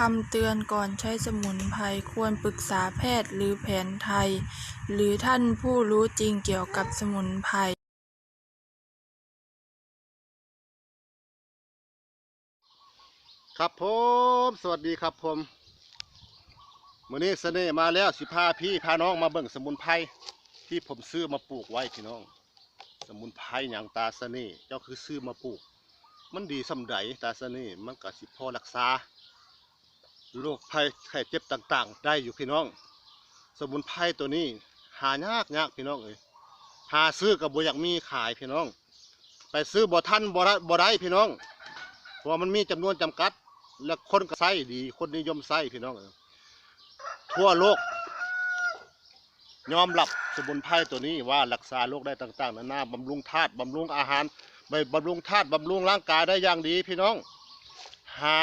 คำเตือนก่อนใช้สมุนไพรควรปรึกษาแพทย์หรือแผนไทย หรือท่านผู้รู้จริงเกี่ยวกับสมุนไพรครับผมสวัสดีครับผมมื้อนี้เสน่ห์มาแล้วสิพาพี่พาน้องมาเบิ่งสมุนไพรที่ผมซื้อมาปลูกไว้พี่น้อง สมุนไพรหยังตาเสน่ห์เจ้าคือซื้อมาปลูก มันดีสำใดตาเสน่ห์มันก็สิพอรักษา โรคภัยไข้เจ็บต่างๆ ได้อยู่พี่น้อง สมุนไพรตัวนี้ หายากยากพี่น้องเอ้ยหาซื้อกับบ่อยากมีขายพี่น้อง ไปซื้อบ่ทันบ่ได้บ่ได้พี่น้อง เพราะมันมีจำนวนจำกัด และคนก็ใส่ดี คนนิยมใส่พี่น้องเอ้ยทั่วโลกยอมรับสมุนไพรตัวนี้ว่ารักษาโรคได้ต่างๆนานาบำรุงธาตุบำรุงอาหารไปบำรุงธาตุบำรุงร่างกายได้อย่างดีพี่น้อง หา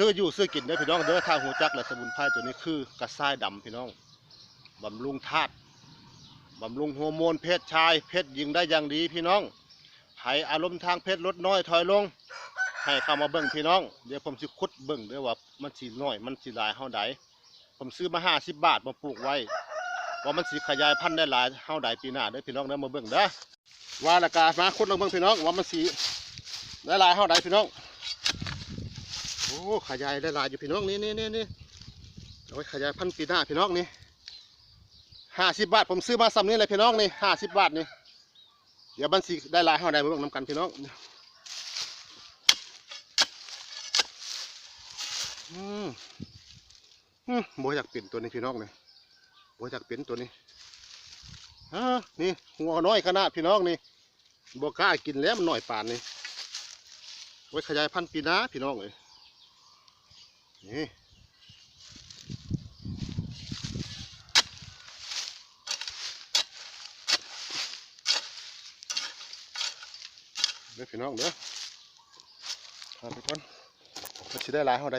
ซื้ออยู่ซื้อกินได้พี่น้องเด้อถ้าหูจักและสมุนไพรตัวนี้คือกระซ้ายดำพี่น้องบำรุงธาตุบำรุงฮอร์โมนเพศชายเพศหญิงได้อย่างดีพี่น้องไผอารมณ์ทางเพศลดน้อยถอยลง ให้เข้ามาเบิ่งพี่น้อง เดี๋ยวผมสิขุดเบิ่งเด้อว่ามันสิน้อยมันสิหลายเฮาใดผมซื้อมา50บาทมาปลูกไว้ว่ามันสิขยายพันธุ์ได้หลายเฮาใดปีหน้าเด้อพี่น้องเด้อมาเบิ่งเด้อว่าละกามาขุดลงเบิ่งพี่น้องว่ามันสิได้หลายเฮาใดพี่น้อง โอ้ขยายได้หลายอยู่พี่น้องนี่นี่นี่นี่เอาไว้ขยายพันปีหน้าพี่น้องนี่50บาทผมซื้อมาซ้ำนี้เลยพี่น้องนี่50บบาทนี่เดี๋ยวมันสิได้หลายเฮาใดมาบิ่งนํกันพี่น้องอืมอืมบ่อยากเปลี่ยนตัวนี้พี่น้องเลยโบอยากเปลี่ยนตัวนี้ฮะนี่หัวน้อยขนาดพี่น้องนี่บ่กล้ากินแล้วมันหน้อยป่านนี่ไว้ขยายพันธุ์ปีน้าพี่น้องเลย นี่เด้อพี่น้องเด้อทานไปก่อนมันสิได้หลายเท่าใด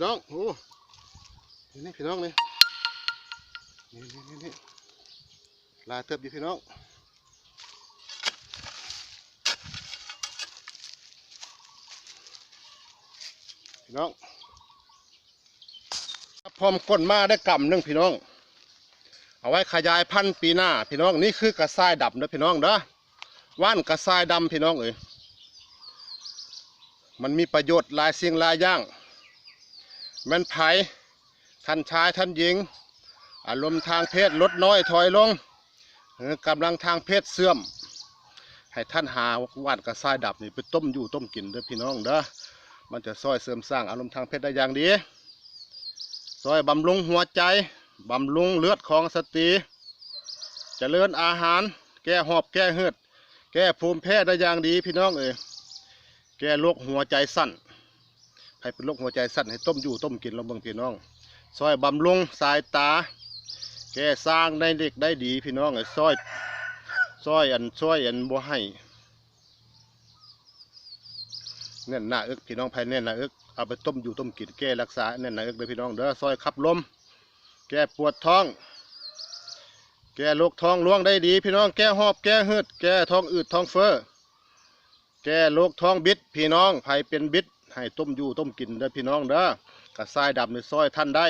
พี่น้องโอ้นี่นี่พี่น้องนี่นี่นี่นี่นี่ลายเติบอยู่พี่น้องพี่น้องพร้อมก้นมาได้กำหนึ่งพี่น้อง เอาไว้ขยายพันธุ์ปีหน้า พี่น้องนี่คือกระซ้ายดำเด้อพี่น้องเด้อว่านกระซ้ายดำพี่น้องเอ้ยมันมีประโยชน์หลายสิ่งหลายอย่าง แมันไผท่านชายท่านหญิง อารมณ์ทางเพศลดน้อยถอยลงกำลังทางเพศเสื่อม ให้ท่านหาว่านกระซ้ายดับนี่ไปต้มอยู่ต้มกินเด้อพี่น้องเด้อมันจะซอยเสริมสร้างอารมณ์ทางเพศได้อย่างดีซอยบำรุงหัวใจบำรุงเลือดของสตรีเจริญอาหาร แก้หอบแก้เหือด แก้ภูมิแพ้ได้อย่างดีพี่น้องเอ้ยแก้โรคหัวใจสั้น ให้เป็นโรคหัวใจสั้นให้ต้มอยู่ต้มกินลองเบิ่งพี่น้องซอยบำรุงสายตา แก่สร้างได้เด็กได้ดีพี่น้องไอ้ซอยซอยอันซอยอันบ่ให้เน่นหน้าอึกพี่น้องภายเน่นหน้าอึกเอาไปต้มอยู่ต้มกินแก้รักษาเน่นหน้าอึกเลยพี่น้องเด้อซอยขับลม แก้ปวดท้อง แก้โรคท้องร่วงได้ดี พี่น้องแก้หอบแก้หืดแก้ท้องอืดท้องเฟ้อแก้โรคท้องบิดพี่น้องไผเป็นบิด ให้ต้มอยู่ต้มกินเด้อพี่น้องเด้อกระทรายดำในซอยท่านได้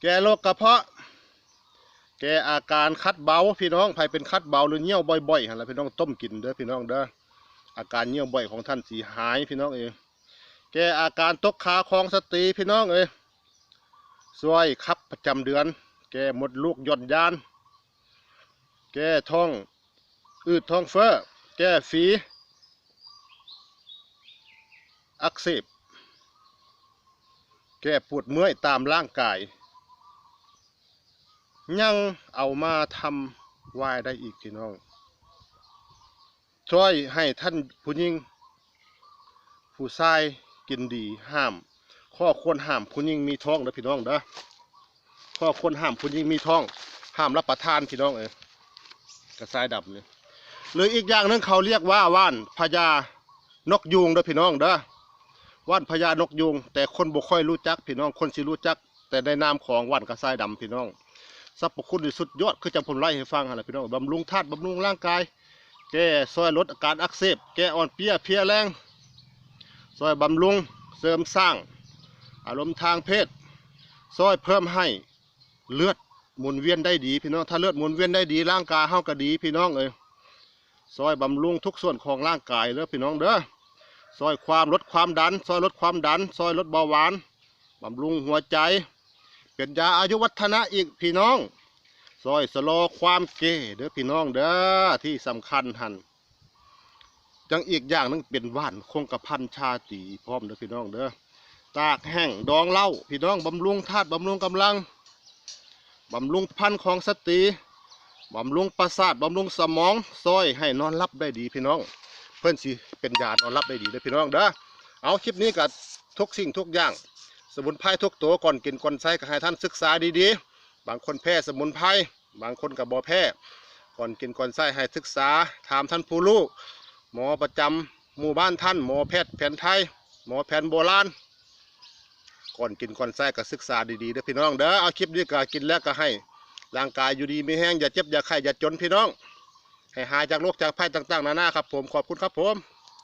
แก้โรคกระเพาะ แก้อาการคัดเบาพี่น้องใครเป็นคัดเบาหรือเยี่ยวบ่อยๆหั่นล่ะพี่น้องต้มกินเด้อพี่น้องเด้ออาการเยี่ยวบ่อยของท่านสีหายพี่น้องเองแก้อาการตกขาของสตรีพี่น้องเอ้ยช่วยคับประจำเดือน แก้หมดลูกหย่อนยาน แก้ท้องอืดท้องเฟ้อ แก้ฝี อักเสบ แก้ปวดเมื่อยตามร่างกาย ยังเอามาทำไหวายได้อีกพี่น้อง ช่วยให้ท่านผู้หญิง ผู้ชายกินดีห้าม ข้อควรห้ามผู้หญิงมีท้องนะพี่น้องเด้อข้อควรห้ามผู้หญิงมีท้อง ห้ามรับประทานพี่น้องเอ้ยกระสายดำนี่หรืออีกอย่างหนึงเขาเรียกว่าว่านพญานกยูงเด้อพี่น้องเด้อ ว่านพญานกยูงแต่คนบ่ค่อยรู้จักพี่น้องคนสิรู้จัก แต่ในนามของว่านกระสายดำพี่น้องสรรพคุณที่สุดยอดคือจังผมไล่ให้ฟังหั่นล่ะพี่น้องบำรุงธาตุบำรุงร่างกาย แก้ซอยลดอาการอักเสบแก้อ่อนเพลียเพียแรงซอยบำรุงเสริมสร้าง อารมณ์ทางเพศซอยเพิ่มให้เลือดหมุนเวียนได้ดี พี่น้องถ้าเลือดหมุนเวียนได้ดีร่างกายเฮาก็ดี พี่น้องเอ้ยซอยบำรุงทุกส่วนของร่างกายเด้อพี่น้องเด้อ ซอยความลดความดัน ซอยลดความดัน ซอยลดเบาหวานบำรุงหัวใจ เป็นยาอายุวัฒนะอีกพี่น้อง ซอยสโลอความเก้เด้อพี่น้องเด้อที่สำคัญหันจังอีกอย่างนึงเป็นว่านคงกระพันชาตีพร้อมเด้อพี่น้องเด้อตากแห้งดองเหล้าพี่น้องบำรุงธาตุบำรุงกำลังบำรุงพันธุ์ของสตรีบำรุงประสาทบำรุงสมองซอยให้นอนหลับได้ดีพี่น้อง เพื่อนสิ เป็นยานอนหลับได้ดีเด้อพี่น้องเด้อเอาคลิปนี้กับทุกสิ่งทุกอย่าง สมุนไพรทุกตัวก่อนกินก่อนใช้ก็ให้ท่านศึกษาดีๆ บางคนแพ้สมุนไพรบางคนกับบอแพ้ก่อนกินก่อนใส่ให้ศึกษาถามท่านผู้รู้หมอประจำหมู่บ้านท่านหมอแพทย์แผนไทย หมอแผนโบราณก่อนกินก่อนใส่ก็ศึกษาดีๆเด้อพี่น้องเด้อเอาคลิปนี้ก็กินแล้วก็ให้ร่างกายอยู่ดีไม่แห้งอย่าเจ็บอย่าไข้อย่าจนพี่น้องให้หายจากโรคจากภัยต่างๆนานาครับผมขอบคุณครับผม